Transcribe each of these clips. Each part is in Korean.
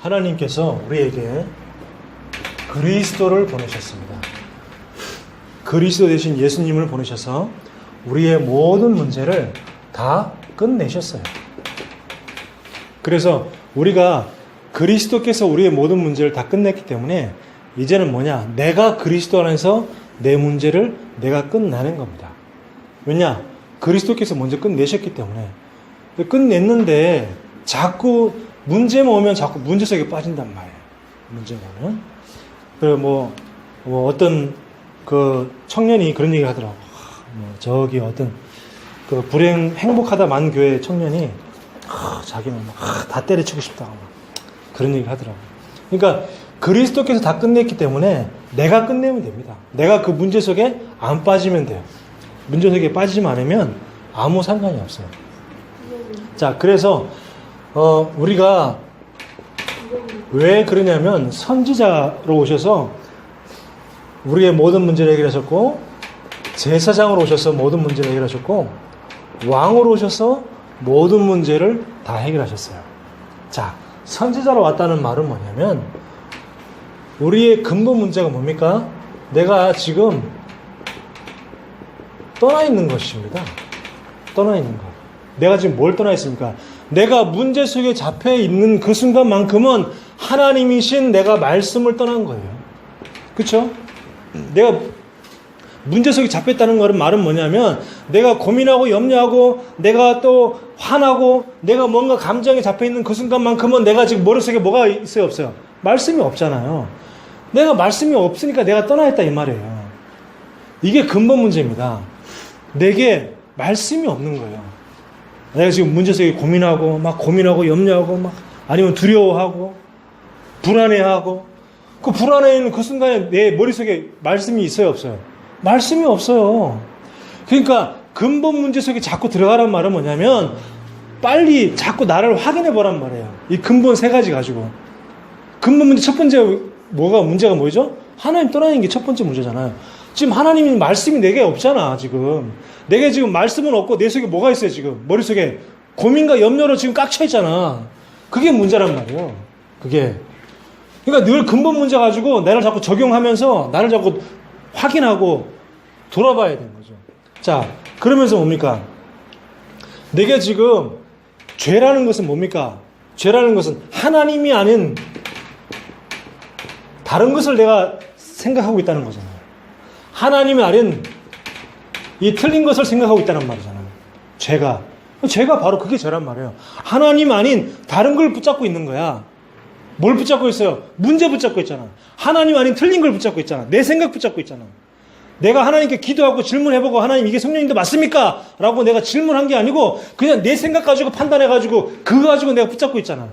하나님께서 우리에게 그리스도를 보내셨습니다. 그리스도 대신 예수님을 보내셔서 우리의 모든 문제를 다 끝내셨어요. 그래서 우리가 그리스도께서 우리의 모든 문제를 다 끝냈기 때문에 이제는 뭐냐? 내가 그리스도 안에서 내 문제를 내가 끝내는 겁니다. 왜냐? 그리스도께서 먼저 끝내셨기 때문에. 끝냈는데 자꾸 문제만 오면 자꾸 문제 속에 빠진단 말이에요. 문제가는. 그리고 뭐, 뭐 어떤 그 청년이 그런 얘기 하더라고. 하, 뭐 저기 어떤 그 불행 행복하다 만 교회 청년이 하, 자기는 막, 하, 다 때려치고 싶다. 막 그런 얘기를 하더라고. 그러니까 그리스도께서 다 끝냈기 때문에 내가 끝내면 됩니다. 내가 그 문제 속에 안 빠지면 돼요. 문제 속에 빠지지 않으면 아무 상관이 없어요. 자, 그래서 어, 우리가 왜 그러냐면 선지자로 오셔서 우리의 모든 문제를 해결하셨고 제사장으로 오셔서 모든 문제를 해결하셨고 왕으로 오셔서 모든 문제를 다 해결하셨어요. 자, 선지자로 왔다는 말은 뭐냐면 우리의 근본 문제가 뭡니까? 내가 지금 떠나 있는 것입니다. 떠나 있는 것. 내가 지금 뭘 떠나 있습니까? 내가 문제 속에 잡혀 있는 그 순간만큼은 하나님이신 내가 말씀을 떠난 거예요. 그쵸? 내가 문제 속에 잡혔다는 거는 말은 뭐냐면 내가 고민하고 염려하고 내가 또 화나고 내가 뭔가 감정에 잡혀 있는 그 순간만큼은 내가 지금 머릿속에 뭐가 있어요 없어요? 말씀이 없잖아요. 내가 말씀이 없으니까 내가 떠나 있다 이 말이에요. 이게 근본 문제입니다. 내게 말씀이 없는 거예요. 내가 지금 문제 속에 고민하고 막 고민하고 염려하고 막 아니면 두려워하고 불안해하고 그 불안해 있는 그 순간에 내 머릿속에 말씀이 있어요 없어요? 말씀이 없어요. 그러니까 근본 문제 속에 자꾸 들어가란 말은 뭐냐면 빨리 자꾸 나를 확인해 보란 말이에요. 이 근본 세 가지 가지고. 근본 문제 첫 번째 뭐가 문제가 뭐죠? 하나님 떠나는 게 첫 번째 문제잖아요. 지금 하나님이 말씀이 내게 없잖아, 지금. 내게 지금 말씀은 없고 내 속에 뭐가 있어요, 지금? 머릿속에 고민과 염려로 지금 꽉 차 있잖아. 그게 문제란 말이에요. 그게. 그러니까 늘 근본 문제 가지고 나를 자꾸 적용하면서 나를 자꾸 확인하고 돌아봐야 되는 거죠. 자, 그러면서 뭡니까? 내게 지금 죄라는 것은 뭡니까? 죄라는 것은 하나님이 아닌 다른 것을 내가 생각하고 있다는 거잖아요. 하나님이 아닌 이 틀린 것을 생각하고 있다는 말이잖아요. 죄가. 죄가 바로 그게 죄란 말이에요. 하나님 아닌 다른 걸 붙잡고 있는 거야. 뭘 붙잡고 있어요? 문제 붙잡고 있잖아. 하나님 아닌 틀린 걸 붙잡고 있잖아. 내 생각 붙잡고 있잖아. 내가 하나님께 기도하고 질문해보고 하나님 이게 성령님도 맞습니까? 라고 내가 질문한 게 아니고 그냥 내 생각 가지고 판단해가지고 그거 가지고 내가 붙잡고 있잖아.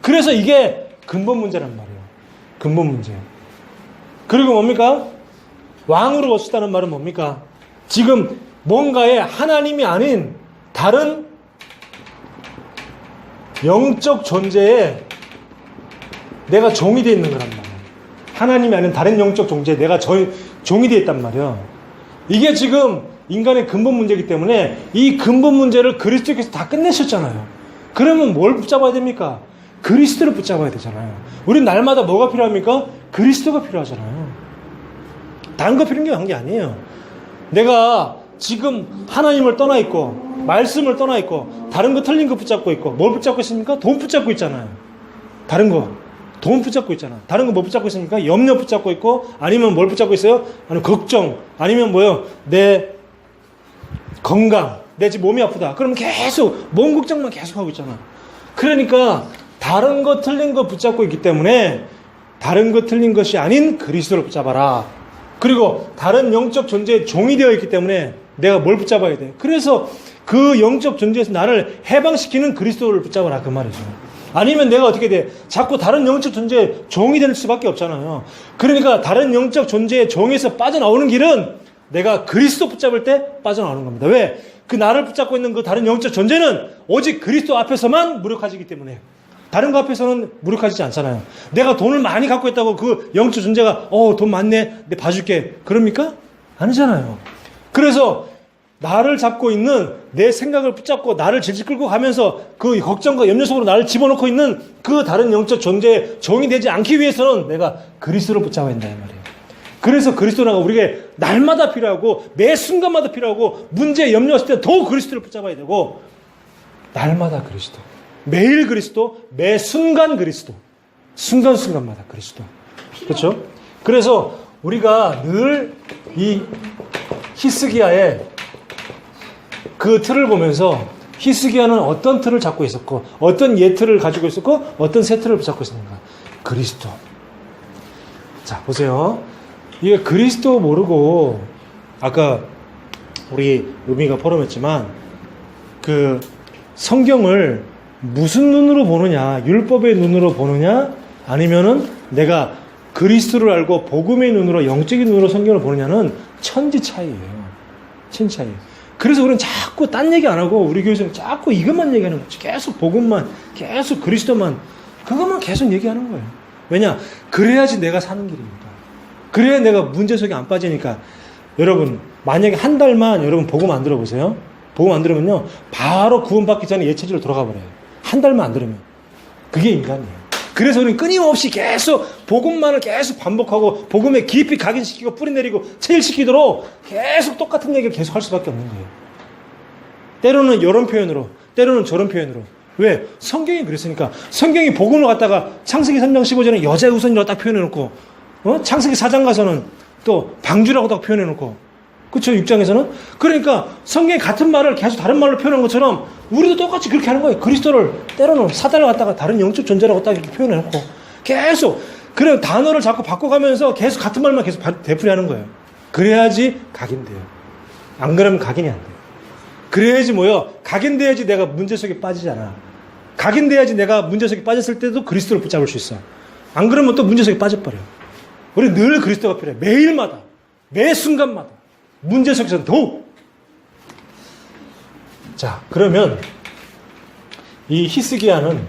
그래서 이게 근본 문제란 말이에요. 근본 문제. 그리고 뭡니까? 왕으로 오셨다는 말은 뭡니까? 지금 뭔가에 하나님이 아닌 다른 영적 존재에 내가 종이 되어 있는 거란 말이야. 하나님이 아닌 다른 영적 존재에 내가 저, 종이 되어 있단 말이야. 이게 지금 인간의 근본 문제이기 때문에 이 근본 문제를 그리스도께서 다 끝내셨잖아요. 그러면 뭘 붙잡아야 됩니까? 그리스도를 붙잡아야 되잖아요. 우린 날마다 뭐가 필요합니까? 그리스도가 필요하잖아요. 다른 거 필요한 게 아니에요. 내가 지금 하나님을 떠나 있고 말씀을 떠나 있고 다른 거 틀린 거 붙잡고 있고 뭘 붙잡고 있습니까? 돈 붙잡고 있잖아요. 다른 거. 돈 붙잡고 있잖아. 다른 거 뭐 붙잡고 있습니까? 염려 붙잡고 있고 아니면 뭘 붙잡고 있어요? 아니면 걱정 아니면 뭐요? 내 건강 내 지금 몸이 아프다. 그러면 계속 몸 걱정만 계속 하고 있잖아. 그러니까 다른 거 틀린 거 붙잡고 있기 때문에 다른 거 틀린 것이 아닌 그리스도를 붙잡아라. 그리고 다른 영적 존재의 종이 되어 있기 때문에 내가 뭘 붙잡아야 돼? 그래서 그 영적 존재에서 나를 해방시키는 그리스도를 붙잡아라 그 말이죠. 아니면 내가 어떻게 돼? 자꾸 다른 영적 존재의 종이 될 수밖에 없잖아요. 그러니까 다른 영적 존재의 종에서 빠져나오는 길은 내가 그리스도 붙잡을 때 빠져나오는 겁니다. 왜? 그 나를 붙잡고 있는 그 다른 영적 존재는 오직 그리스도 앞에서만 무력화지기 때문에 다른 거 앞에서는 무력화지지 않잖아요. 내가 돈을 많이 갖고 있다고 그 영적 존재가 어 돈 많네 내 봐줄게 그럽니까? 아니잖아요. 그래서 나를 잡고 있는 내 생각을 붙잡고 나를 질질 끌고 가면서 그 걱정과 염려 속으로 나를 집어넣고 있는 그 다른 영적 존재의 종이 되지 않기 위해서는 내가 그리스도를 붙잡아야 한다 이 말이에요. 그래서 그리스도가 우리에게 날마다 필요하고 매 순간마다 필요하고 문제 염려했을 때 더욱 그리스도를 붙잡아야 되고 날마다 그리스도 매일 그리스도 매 순간 그리스도 순간순간마다 그리스도. 그렇죠? 그래서 우리가 늘 이 히스기야의 그 틀을 보면서 히스기야는 어떤 틀을 잡고 있었고 어떤 예 틀을 가지고 있었고 어떤 새 틀을 잡고 있었는가? 그리스도. 자 보세요. 이게 그리스도 모르고 아까 우리 루미가 포럼했지만 그 성경을 무슨 눈으로 보느냐 율법의 눈으로 보느냐 아니면은 내가 그리스도를 알고 복음의 눈으로 영적인 눈으로 성경을 보느냐는 천지 차이예요. 천지 차이. 그래서 우리는 자꾸 딴 얘기 안 하고 우리 교회에서는 자꾸 이것만 얘기하는 거지. 계속 복음만 계속 그리스도만. 그것만 계속 얘기하는 거예요. 왜냐? 그래야지 내가 사는 길입니다. 그래야 내가 문제 속에 안 빠지니까. 여러분 만약에 한 달만 여러분 복음 안 들어보세요. 복음 안 들으면요 바로 구원받기 전에 예체질로 돌아가 버려요. 한 달만 안 들으면 그게 인간이에요. 그래서 우리는 끊임없이 계속 복음만을 계속 반복하고 복음에 깊이 각인시키고 뿌리내리고 체질시키도록 계속 똑같은 얘기를 계속 할 수밖에 없는 거예요. 때로는 이런 표현으로 때로는 저런 표현으로 왜? 성경이 그랬으니까 성경이 복음을 갖다가 창세기 3장 15절에 여자의 우선이라고 딱 표현해놓고 어? 창세기 4장 가서는 또 방주라고 딱 표현해놓고 그쵸 6장에서는? 그러니까 성경이 같은 말을 계속 다른 말로 표현한 것처럼 우리도 똑같이 그렇게 하는 거예요. 그리스도를 때로는 사단을 갖다가 다른 영적 존재라고 딱 이렇게 표현해 놓고 계속 그래 단어를 자꾸 바꿔가면서 계속 같은 말만 계속 되풀이하는 거예요. 그래야지 각인돼요. 안 그러면 각인이 안 돼요. 그래야지 뭐요? 각인돼야지 내가 문제 속에 빠지잖아. 각인돼야지 내가 문제 속에 빠졌을 때도 그리스도를 붙잡을 수 있어. 안 그러면 또 문제 속에 빠져버려. 우리 늘 그리스도가 필요해. 매일마다, 매 순간마다. 문제 속에서는 더욱. 자, 그러면 이 히스기야는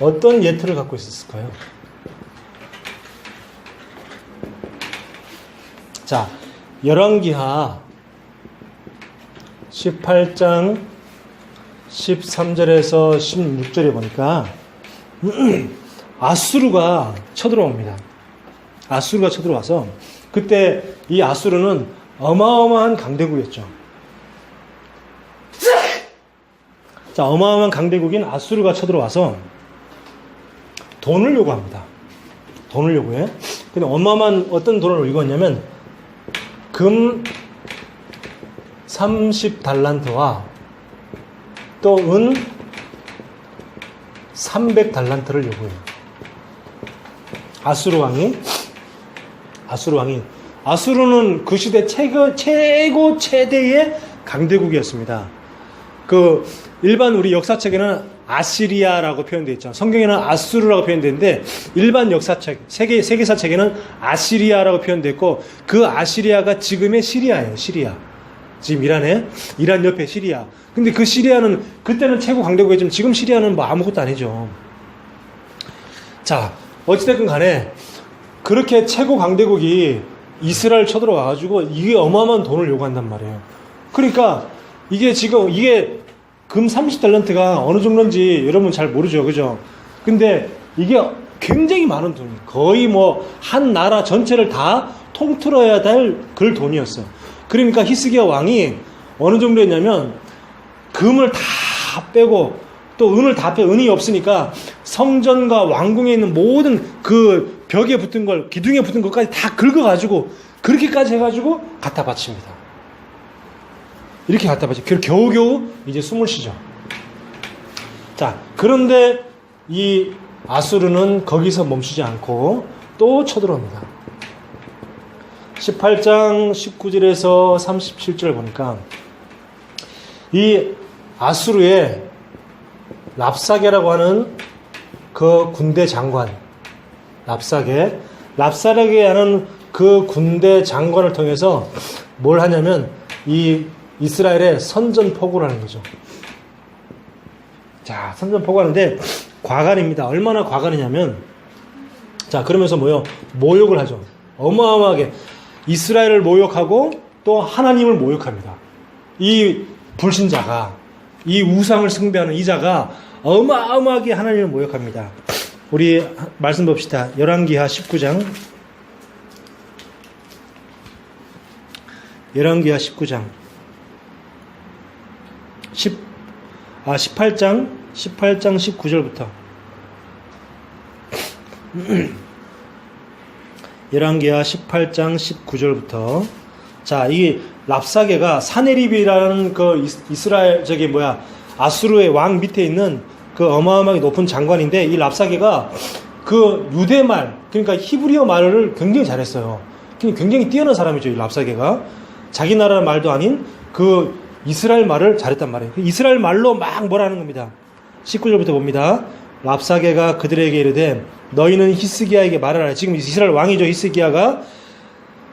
어떤 예틀을 갖고 있었을까요? 자, 열왕기하 18장 13절에서 16절에 보니까 아수르가 쳐들어옵니다. 아수르가 쳐들어와서 그때 이 아수르는 어마어마한 강대국이었죠. 자, 어마어마한 강대국인 아수르가 쳐들어와서 돈을 요구합니다. 돈을 요구해. 근데 어마어마한 어떤 돈을 요구했냐면 금 30달란트와 또 은 300달란트를 요구해요. 아수르 왕이 아수르 왕이 아수르는 그 시대 최고 최고 최대의 강대국이었습니다. 그 일반 우리 역사책에는 아시리아라고 표현되어 있죠. 성경에는 아수르라고 표현되는데 일반 역사책 세계 세계사 책에는 아시리아라고 표현됐고 그 아시리아가 지금의 시리아예요. 시리아. 지금 이란에 이란 옆에 시리아. 근데 그 시리아는 그때는 최고 강대국이지만 지금 시리아는 뭐 아무것도 아니죠. 자, 어찌됐든 간에 그렇게 최고 강대국이 이스라엘 쳐들어와 가지고 이게 어마어마한 돈을 요구한단 말이에요. 그러니까 이게 지금 이게 금 30달란트가 어느 정도인지 여러분 잘 모르죠. 그죠? 근데 이게 굉장히 많은 돈이 거의 뭐 한 나라 전체를 다 통틀어야 될 그 돈이었어. 그러니까 히스기야 왕이 어느 정도였냐면 금을 다 빼고 또 은을 다 빼, 은이 없으니까 성전과 왕궁에 있는 모든 그 벽에 붙은 걸, 기둥에 붙은 것까지 다 긁어가지고, 그렇게까지 해가지고 갖다 바칩니다. 이렇게 갖다 바치 고 겨우겨우 이제 숨을 쉬죠. 자, 그런데 이 아수르는 거기서 멈추지 않고 또 쳐들어옵니다. 18장 19절에서 37절 보니까 이 아수르의 랍사게라고 하는 그 군대 장관, 랍사게, 랍사게 하는 그 군대 장관을 통해서 뭘 하냐면 이 이스라엘의 선전포고를 하는 거죠. 자, 선전포고하는데 과간입니다. 얼마나 과간이냐면 자, 그러면서 뭐요? 모욕을 하죠. 어마어마하게 이스라엘을 모욕하고 또 하나님을 모욕합니다. 이 불신자가 이 우상을 숭배하는 이자가 어마어마하게 하나님을 모욕합니다. 우리 말씀 봅시다. 열왕기하 19장. 열왕기하 19장. 10 아, 18장 18장 19절부터 열왕기하 18장 19절부터 자, 이 랍사게가 사네립이라는 그 이스- 이스라엘 저기 뭐야 아수르의 왕 밑에 있는 그 어마어마하게 높은 장관인데 이 랍사게가 그 유대 말 그러니까 히브리어 말을 굉장히 잘했어요. 굉장히 뛰어난 사람이죠 이 랍사게가 자기 나라 말도 아닌 그 이스라엘 말을 잘했단 말이에요. 그 이스라엘 말로 막 뭐라는 겁니다. 19절부터 봅니다. 랍사게가 그들에게 이르되 너희는 히스기야에게 말하라. 지금 이스라엘 왕이죠 히스기야가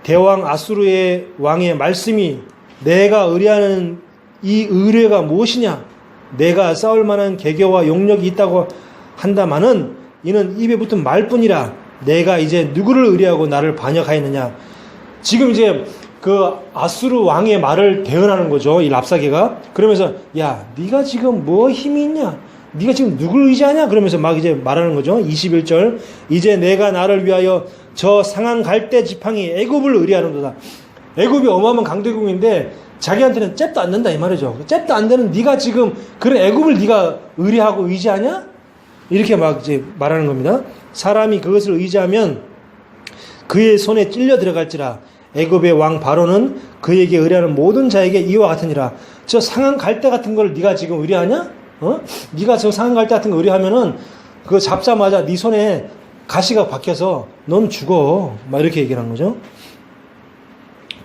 대왕 아수르의 왕의 말씀이 내가 의뢰하는 이 의뢰가 무엇이냐? 내가 싸울 만한 계교와 용력이 있다고 한다마는 이는 입에 붙은 말뿐이라 내가 이제 누구를 의뢰하고 나를 반역하였느냐? 지금 이제 그 아수르 왕의 말을 대언하는 거죠. 이 랍사게가 그러면서 야, 네가 지금 뭐 힘이 있냐? 네가 지금 누굴 의지하냐? 그러면서 막 이제 말하는 거죠. 21절. 이제 내가 나를 위하여 저 상한 갈대 지팡이 애굽을 의뢰하는도다. 애굽이 어마어마한 강대국인데 자기한테는 잽도 안 된다 이 말이죠. 잽도 안 되는 네가 지금 그런 애굽을 네가 의뢰하고 의지하냐? 이렇게 막 이제 말하는 겁니다. 사람이 그것을 의지하면 그의 손에 찔려 들어갈지라 애굽의 왕 바로는 그에게 의뢰하는 모든 자에게 이와 같으니라. 저 상한 갈대 같은 걸 네가 지금 의뢰하냐? 어? 네가 저 상한 갈대 같은 거 의뢰하면은 그거 잡자마자 네 손에 가시가 박혀서 넌 죽어. 막 이렇게 얘기하는 거죠.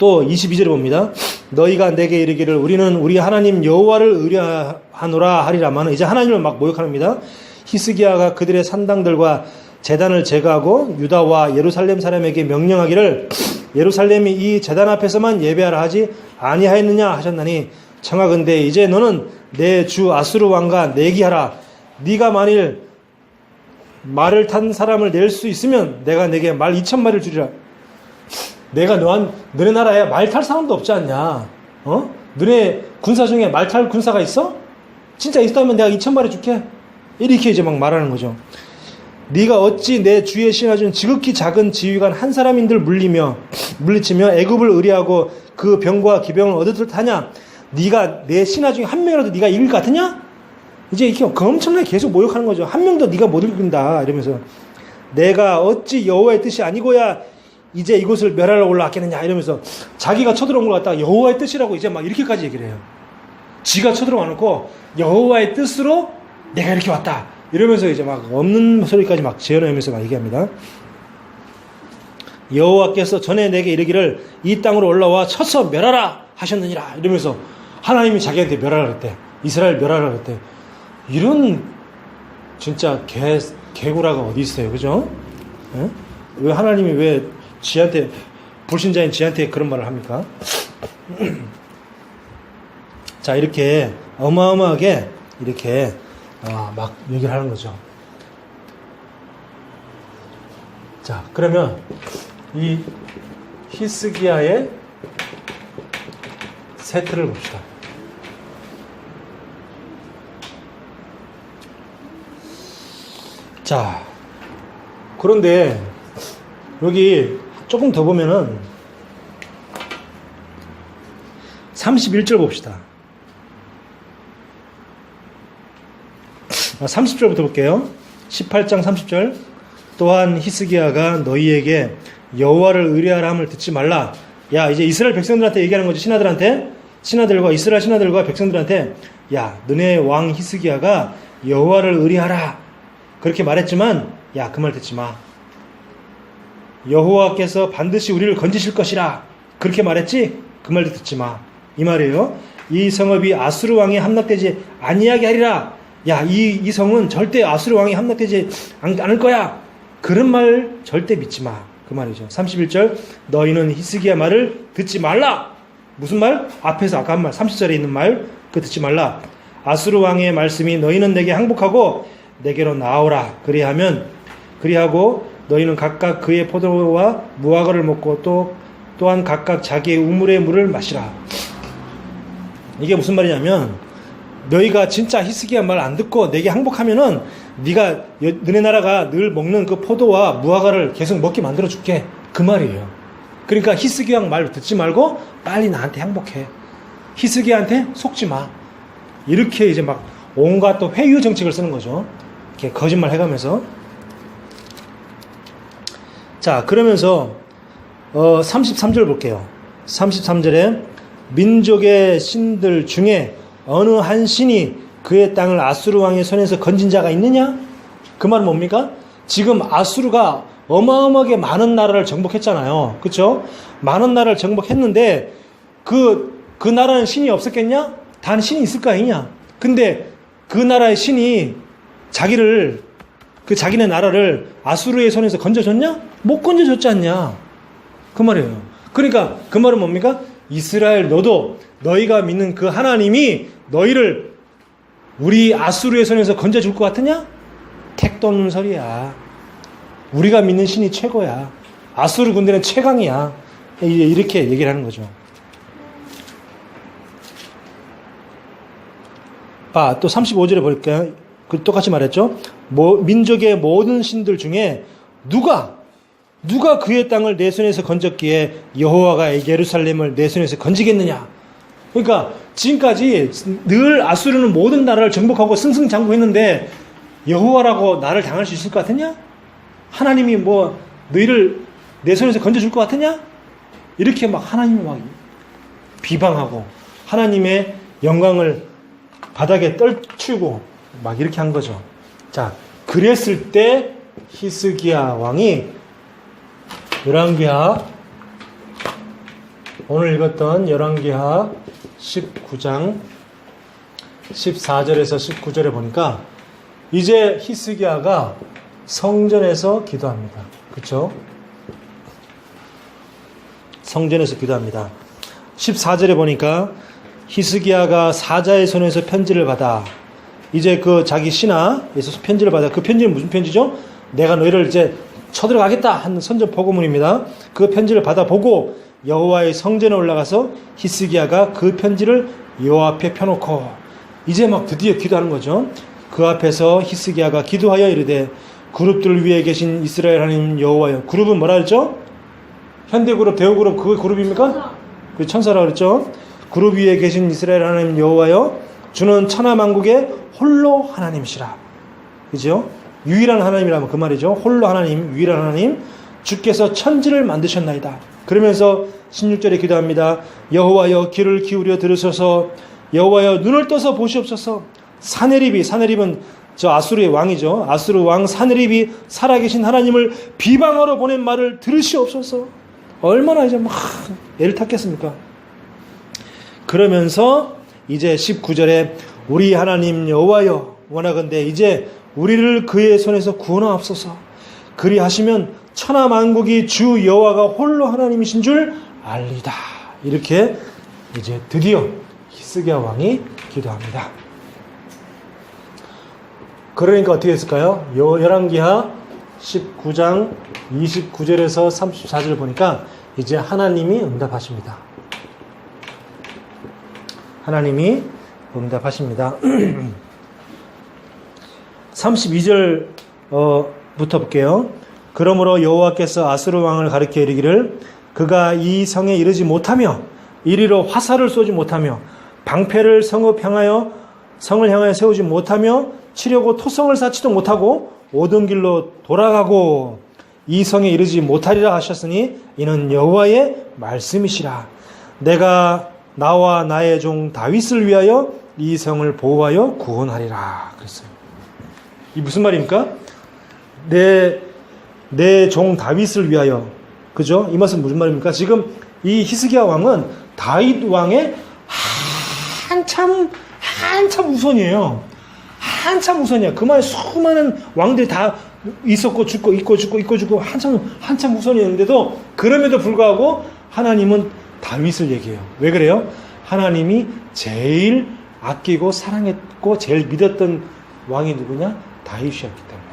또 22절에 봅니다. 너희가 내게 이르기를 우리는 우리 하나님 여호와를 의뢰하노라 하리라마는 이제 하나님을 막 모욕합니다. 히스기야가 그들의 산당들과 재단을 제거하고 유다와 예루살렘 사람에게 명령하기를 예루살렘이 이 재단 앞에서만 예배하라 하지 아니하였느냐 하셨나니 청하건대 이제 너는 내 주 아수르 왕과 내기하라 네가 만일 말을 탄 사람을 낼 수 있으면 내가 내게 말 2천 마리를 주리라 내가 너한 너네 나라에 말 탈 사람도 없지 않냐? 어? 너네 군사 중에 말 탈 군사가 있어? 진짜 있다면 내가 2천 마리 줄게. 이렇게 이제 막 말하는 거죠. 네가 어찌 내 주의 신하준 지극히 작은 지휘관 한 사람인들 물리며 물리치며 애굽을 의뢰하고 그 병과 기병을 얻을 하냐? 네가 내 신하 중에 한 명이라도 네가 이길 것 같으냐? 이제 이렇게 엄청나게 계속 모욕하는 거죠. 한 명도 네가 못 이긴다 이러면서 내가 어찌 여호와의 뜻이 아니고야 이제 이곳을 멸하러 올라왔겠느냐 이러면서 자기가 쳐들어온 걸 갖다가 여호와의 뜻이라고 이제 막 이렇게까지 얘기를 해요. 지가 쳐들어와 놓고 여호와의 뜻으로 내가 이렇게 왔다 이러면서 이제 막 없는 소리까지 막 지어내면서 막 얘기합니다. 여호와께서 전에 내게 이르기를 이 땅으로 올라와 쳐서 멸하라 하셨느니라 이러면서 하나님이 자기한테 멸하라 그랬대. 이스라엘 멸하라 그랬대. 이런 진짜 개 개구라가 어디 있어요, 그죠? 예? 왜 하나님이 왜 지한테 불신자인 지한테 그런 말을 합니까? 자 이렇게 어마어마하게 이렇게 아, 막 얘기를 하는 거죠. 자 그러면 이 히스기야의 세트를 봅시다. 자 그런데 여기 조금 더 보면은 31절 봅시다. 아, 30절부터 볼게요. 18장 30절. 또한 히스기야가 너희에게 여호와를 의뢰하라 함을 듣지 말라. 야, 이제 이스라엘 백성들한테 얘기하는 거지. 신하들한테. 신하들과 이스라엘 신하들과 백성들한테 야, 너네 왕 히스기야가 여호와를 의뢰하라. 그렇게 말했지만 야, 그 말 듣지 마. 여호와께서 반드시 우리를 건지실 것이라. 그렇게 말했지? 그 말도 듣지 마 이 말이에요. 이 성읍이 아수르 왕에 함락되지 아니하게 하리라. 야이 이 성은 절대 아수르 왕에 함락되지 않, 않을 거야. 그런 말 절대 믿지 마 그 말이죠. 31절 너희는 히스기야 말을 듣지 말라. 무슨 말? 앞에서 아까 한 말 30절에 있는 말 그 듣지 말라. 아수르 왕의 말씀이 너희는 내게 항복하고 내게로 나오라. 그리하면 그리하고 너희는 각각 그의 포도와 무화과를 먹고 또 또한 각각 자기의 우물의 물을 마시라. 이게 무슨 말이냐면 너희가 진짜 히스기야 말 안 듣고 내게 항복하면은 네가 여- 너네 나라가 늘 먹는 그 포도와 무화과를 계속 먹게 만들어 줄게 그 말이에요. 그러니까 히스기야 말 듣지 말고 빨리 나한테 항복해. 히스기야한테 속지 마. 이렇게 이제 막 온갖 또 회유 정책을 쓰는 거죠. 이렇게 거짓말 해가면서. 자, 그러면서 어, 33절 볼게요. 33절에 민족의 신들 중에 어느 한 신이 그의 땅을 아수르 왕의 손에서 건진 자가 있느냐? 그 말은 뭡니까? 지금 아수르가 어마어마하게 많은 나라를 정복했잖아요. 그렇죠? 많은 나라를 정복했는데 그, 그 나라는 신이 없었겠냐? 단 신이 있을 거 아니냐? 근데 그 나라의 신이 자기를 그 자기네 나라를 아수르의 손에서 건져줬냐? 못 건져줬지 않냐? 그 말이에요. 그러니까 그 말은 뭡니까? 이스라엘 너도 너희가 믿는 그 하나님이 너희를 우리 아수르의 손에서 건져줄 것 같으냐? 택도 없는 소리야. 우리가 믿는 신이 최고야. 아수르 군대는 최강이야. 이렇게 얘기를 하는 거죠. 아, 또 35절에 볼까요? 그 똑같이 말했죠. 모, 민족의 모든 신들 중에 누가 누가 그의 땅을 내 손에서 건졌기에 여호와가 예루살렘을 내 손에서 건지겠느냐? 그러니까 지금까지 늘 아수르는 모든 나라를 정복하고 승승장구했는데 여호와라고 나를 당할 수 있을 것 같으냐? 하나님이 뭐 너희를 내 손에서 건져줄 것 같으냐? 이렇게 막 하나님을 막 비방하고 하나님의 영광을 바닥에 떨치고 막 이렇게 한 거죠. 자, 그랬을 때 히스기야 왕이 열왕기하 오늘 읽었던 열왕기하 19장 14절에서 19절에 보니까 이제 히스기야가 성전에서 기도합니다. 그렇죠? 성전에서 기도합니다. 14절에 보니까 히스기야가 사자의 손에서 편지를 받아 이제 그 자기 신하에서 편지를 받아 그 편지는 무슨 편지죠? 내가 너희를 이제 쳐들어가겠다 하는 선전 포고문입니다. 그 편지를 받아보고 여호와의 성전에 올라가서 히스기야가 그 편지를 여호와 앞에 펴놓고 이제 막 드디어 기도하는 거죠. 그 앞에서 히스기야가 기도하여 이르되 그룹들 위에 계신 이스라엘 하나님 여호와여 그룹은 뭐라 그랬죠? 현대 그룹, 대우 그룹 그 그룹입니까? 그 천사라 그랬죠. 그룹 위에 계신 이스라엘 하나님 여호와여 주는 천하 만국의 홀로 하나님이시라. 그죠? 유일한 하나님이라면 그 말이죠. 홀로 하나님, 유일한 하나님, 주께서 천지를 만드셨나이다. 그러면서 16절에 기도합니다. 여호와여 귀를 기울여 들으소서 여호와여 눈을 떠서 보시옵소서 사네립이 사네립은 저 아수르의 왕이죠. 아수르 왕 사네립이 살아계신 하나님을 비방하러 보낸 말을 들으시옵소서. 얼마나 이제 막 애를 탔겠습니까? 그러면서 이제 19절에 우리 하나님 여호와여 원하건대 이제 우리를 그의 손에서 구원하옵소서. 그리하시면 천하 만국이 주 여호와가 홀로 하나님이신 줄 알리다. 이렇게 이제 드디어 히스기야 왕이 기도합니다. 그러니까 어떻게 했을까요? 요 열왕기하 19장 29절에서 34절 보니까 이제 하나님이 응답하십니다. 하나님이 응답하십니다. 32절 어, 부터 볼게요. 그러므로 여호와께서 아스루 왕을 가리켜 이르기를 그가 이 성에 이르지 못하며 이리로 화살을 쏘지 못하며 방패를 성읍 향하여 성을 향하여 세우지 못하며 치려고 토성을 쌓지도 못하고 오던 길로 돌아가고 이 성에 이르지 못하리라 하셨으니 이는 여호와의 말씀이시라. 내가 나와 나의 종 다윗을 위하여 이 성을 보호하여 구원하리라. 그랬어요. 이 무슨 말입니까? 내, 내 종 다윗을 위하여. 그죠? 이 말은 무슨 말입니까? 지금 이 히스기야 왕은 다윗 왕의 한참, 한참 우선이에요. 한참 우선이야. 그 말에 수많은 왕들이 다 있었고, 죽고, 있고, 죽고, 있고, 죽고, 한참, 한참 우선이었는데도, 그럼에도 불구하고, 하나님은 다윗을 얘기해요. 왜 그래요? 하나님이 제일 아끼고 사랑했고, 제일 믿었던 왕이 누구냐? 다윗이었기 때문에.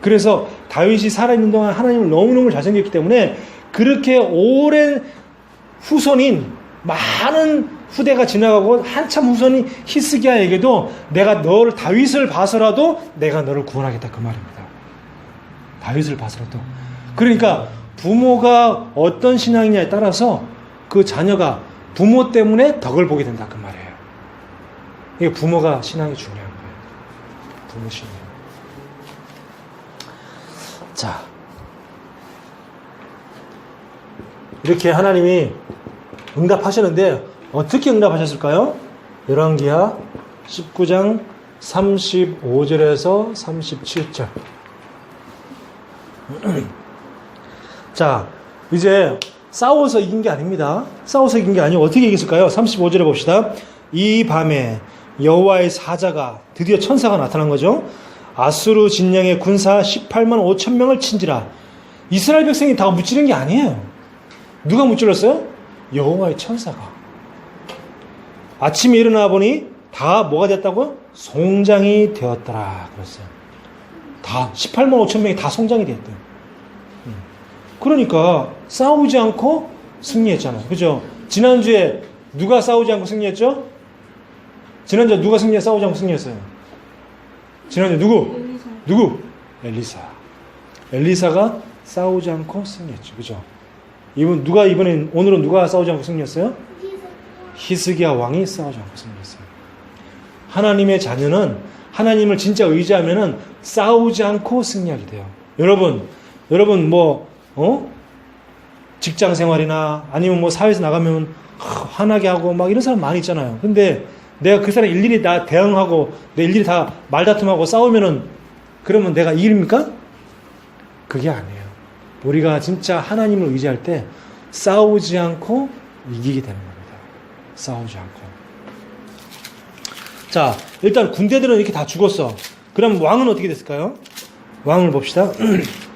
그래서 다윗이 살아있는 동안 하나님을 너무너무 잘생겼기 때문에 그렇게 오랜 후손인 많은 후대가 지나가고 한참 후손인 히스기야에게도 내가 너를 다윗을 봐서라도 내가 너를 구원하겠다 그 말입니다. 다윗을 봐서라도. 그러니까 부모가 어떤 신앙이냐에 따라서 그 자녀가 부모 때문에 덕을 보게 된다 그 말이에요. 이게 부모가 신앙이 중요한 거예요. 부모 신앙. 자. 이렇게 하나님이 응답하셨는데 어떻게 응답하셨을까요? 열왕기하 19장 35절에서 37절. 자, 이제 싸워서 이긴 게 아닙니다. 싸워서 이긴 게 아니고 어떻게 이겼을까요? 35절에 봅시다. 이 밤에 여호와의 사자가 드디어 천사가 나타난 거죠. 아수르 진영의 군사 18만 5천 명을 친지라. 이스라엘 백성이 다 무찌른 게 아니에요. 누가 무찔렀어요? 여호와의 천사가. 아침에 일어나 보니 다 뭐가 됐다고? 송장이 되었더라. 그랬어요. 다 18만 5천 명이 다 송장이 됐대요. 음. 그러니까 싸우지 않고 승리했잖아요. 그죠? 지난주에 누가 싸우지 않고 승리했죠? 지난주에 누가 승리해 싸우지 않고 승리했어요? 지난주에 누구? 엘리사. 누구? 엘리사. 엘리사가 싸우지 않고 승리했죠. 그죠? 이번 누가 이번엔 오늘은 누가 싸우지 않고 승리했어요? 히스기야 왕이 싸우지 않고 승리했어요. 하나님의 자녀는 하나님을 진짜 의지하면은 싸우지 않고 승리하게 돼요. 여러분, 여러분 뭐 어? 직장 생활이나 아니면 뭐 사회에서 나가면 하, 화나게 하고 막 이런 사람 많이 있잖아요. 근데 내가 그 사람 일일이 다 대응하고 내 일일이 다 말다툼하고 싸우면은 그러면 내가 이깁니까? 그게 아니에요. 우리가 진짜 하나님을 의지할 때 싸우지 않고 이기게 되는 겁니다. 싸우지 않고. 자, 일단 군대들은 이렇게 다 죽었어. 그럼 왕은 어떻게 됐을까요? 왕을 봅시다.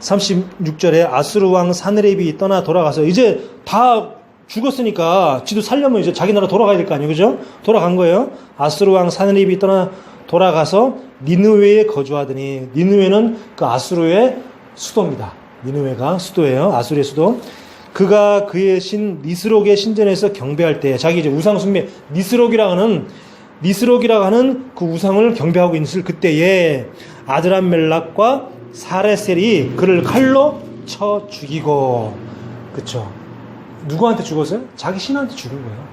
36절에 아수르 왕 사느렙이 떠나 돌아가서 이제 다 죽었으니까 지도 살려면 이제 자기 나라 돌아가야 될 거 아니에요. 그죠? 돌아간 거예요. 아수르 왕 사느렙이 떠나 돌아가서 니느웨에 거주하더니 니느웨는 그 아수르의 수도입니다. 니느웨가 수도예요. 아수르의 수도. 그가 그의 신 니스록의 신전에서 경배할 때 자기 이제 우상 숭배 니스록이라 하는 니스록이라 하는 그 우상을 경배하고 있을 그때에 아드람 멜락과 사레셀이 그를 칼로 쳐 죽이고 그쵸 누구한테 죽었어요? 자기 신한테 죽은 거예요.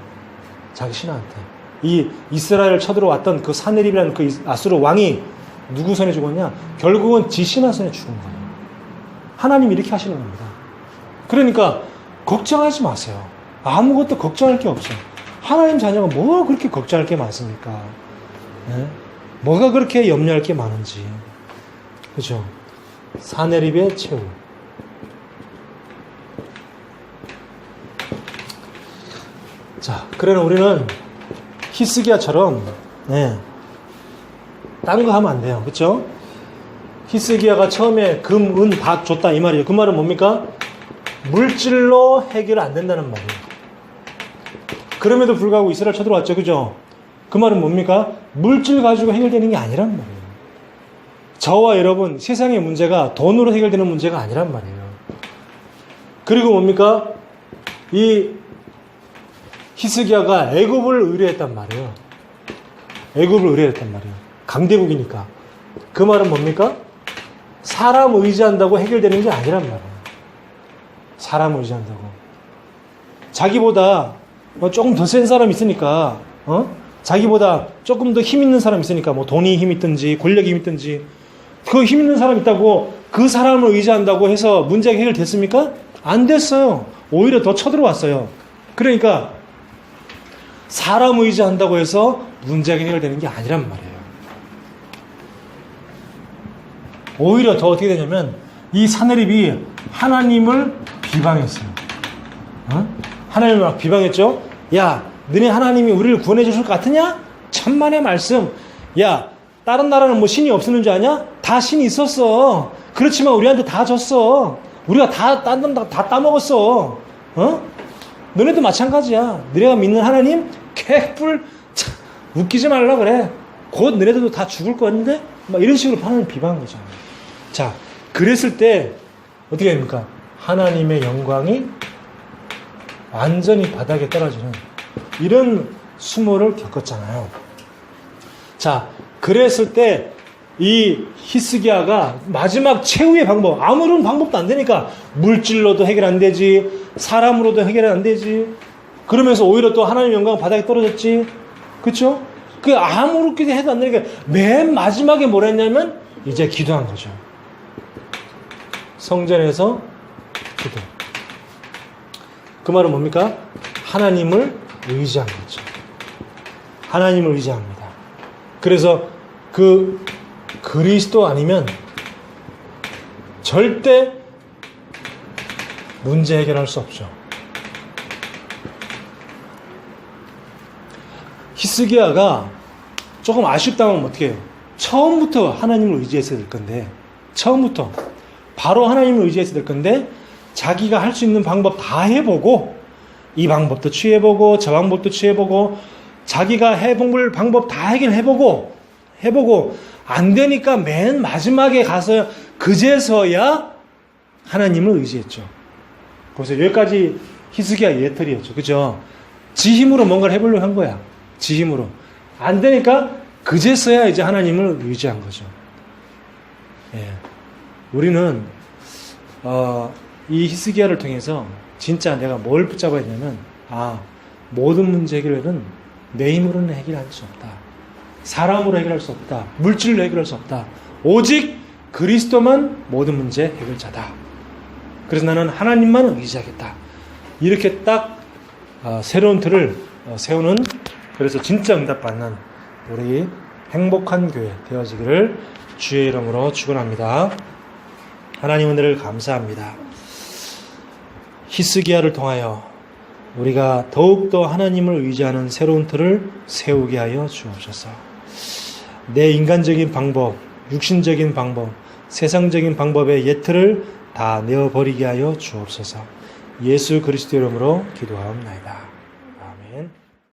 자기 신한테 이 이스라엘을 쳐들어왔던 그 사네립이라는 그 아수르 왕이 누구 손에 죽었냐? 결국은 지 신하 손에 죽은 거예요. 하나님이 이렇게 하시는 겁니다. 그러니까 걱정하지 마세요. 아무것도 걱정할 게 없어요. 하나님 자녀가 뭐 그렇게 걱정할 게 많습니까? 예? 뭐가 그렇게 염려할 게 많은지. 그죠? 사내립의 최후. 자, 그러나 우리는 히스기야처럼, 예, 딴거 하면 안 돼요. 그쵸? 히스기야가 처음에 금, 은, 밭 줬다 이 말이에요. 그 말은 뭡니까? 물질로 해결 안 된다는 말이에요. 그럼에도 불구하고 이스라엘 쳐들어왔죠. 그죠? 그 말은 뭡니까? 물질 가지고 해결되는 게 아니란 말이에요. 저와 여러분, 세상의 문제가 돈으로 해결되는 문제가 아니란 말이에요. 그리고 뭡니까? 이 히스기야가 애굽을 의뢰했단 말이에요. 애굽을 의뢰했단 말이에요. 강대국이니까. 그 말은 뭡니까? 사람 의지한다고 해결되는 게 아니란 말이에요. 사람 의지한다고. 자기보다 뭐 조금 더 센 사람 있으니까, 어? 자기보다 조금 더 힘 있는 사람 있으니까, 뭐 돈이 힘 있든지, 권력이 힘 있든지, 그 힘 있는 사람 있다고 그 사람을 의지한다고 해서 문제가 해결됐습니까? 안 됐어요. 오히려 더 쳐들어왔어요. 그러니까, 사람 의지한다고 해서 문제가 해결되는 게 아니란 말이에요. 오히려 더 어떻게 되냐면, 이 사내립이 하나님을 비방했어요. 어? 하나님을 막 비방했죠? 야, 너네 하나님이 우리를 구원해 주실 것 같으냐? 천만의 말씀. 야, 다른 나라는 뭐 신이 없었는 줄 아냐? 다 신이 있었어. 그렇지만 우리한테 다 줬어. 우리가 다, 다, 다, 다 따먹었어. 어? 너네도 마찬가지야. 너네가 믿는 하나님, 개뿔, 참, 웃기지 말라 그래. 곧 너네들도 다 죽을 건데? 막 이런 식으로 하나님 비방한 거잖아. 자, 그랬을 때, 어떻게 됩니까? 하나님의 영광이 완전히 바닥에 떨어지는 이런 수모를 겪었잖아요. 자, 그랬을 때 이 히스기야가 마지막 최후의 방법, 아무런 방법도 안 되니까 물질로도 해결 안 되지, 사람으로도 해결 안 되지. 그러면서 오히려 또 하나님 영광 바닥에 떨어졌지. 그쵸? 그 아무렇게 해도 안 되니까 맨 마지막에 뭘 했냐면 이제 기도한 거죠. 성전에서 기도. 그 말은 뭡니까? 하나님을 의지한 거죠. 하나님을 의지합니다. 그래서 그 그리스도 아니면 절대 문제 해결할 수 없죠. 히스기야가 조금 아쉽다면 어떻게 해요? 처음부터 하나님을 의지했어야 될 건데, 처음부터 바로 하나님을 의지했어야 될 건데, 자기가 할 수 있는 방법 다 해보고, 이 방법도 취해보고, 저 방법도 취해보고, 자기가 해본 방법 다 해결해보고, 해보고, 안 되니까 맨 마지막에 가서, 그제서야 하나님을 의지했죠. 그래서 여기까지 히스기야 예털이었죠. 그죠? 지 힘으로 뭔가를 해보려고 한 거야. 지 힘으로. 안 되니까 그제서야 이제 하나님을 의지한 거죠. 예. 우리는, 어, 이 히스기야를 통해서 진짜 내가 뭘 붙잡아야 되냐면, 아, 모든 문제 해결은 내 힘으로는 해결할 수 없다. 사람으로 해결할 수 없다. 물질로 해결할 수 없다. 오직 그리스도만 모든 문제 해결자다. 그래서 나는 하나님만 의지하겠다. 이렇게 딱 어, 새로운 틀을 어, 세우는 그래서 진짜 응답받는 우리 행복한 교회 되어지기를 주의 이름으로 축원합니다. 하나님 은혜를 감사합니다. 히스기야를 통하여 우리가 더욱더 하나님을 의지하는 새로운 틀을 세우게 하여 주옵소서. 내 인간적인 방법, 육신적인 방법, 세상적인 방법의 예틀을 다 내어버리게 하여 주옵소서. 예수 그리스도 이름으로 기도하옵나이다.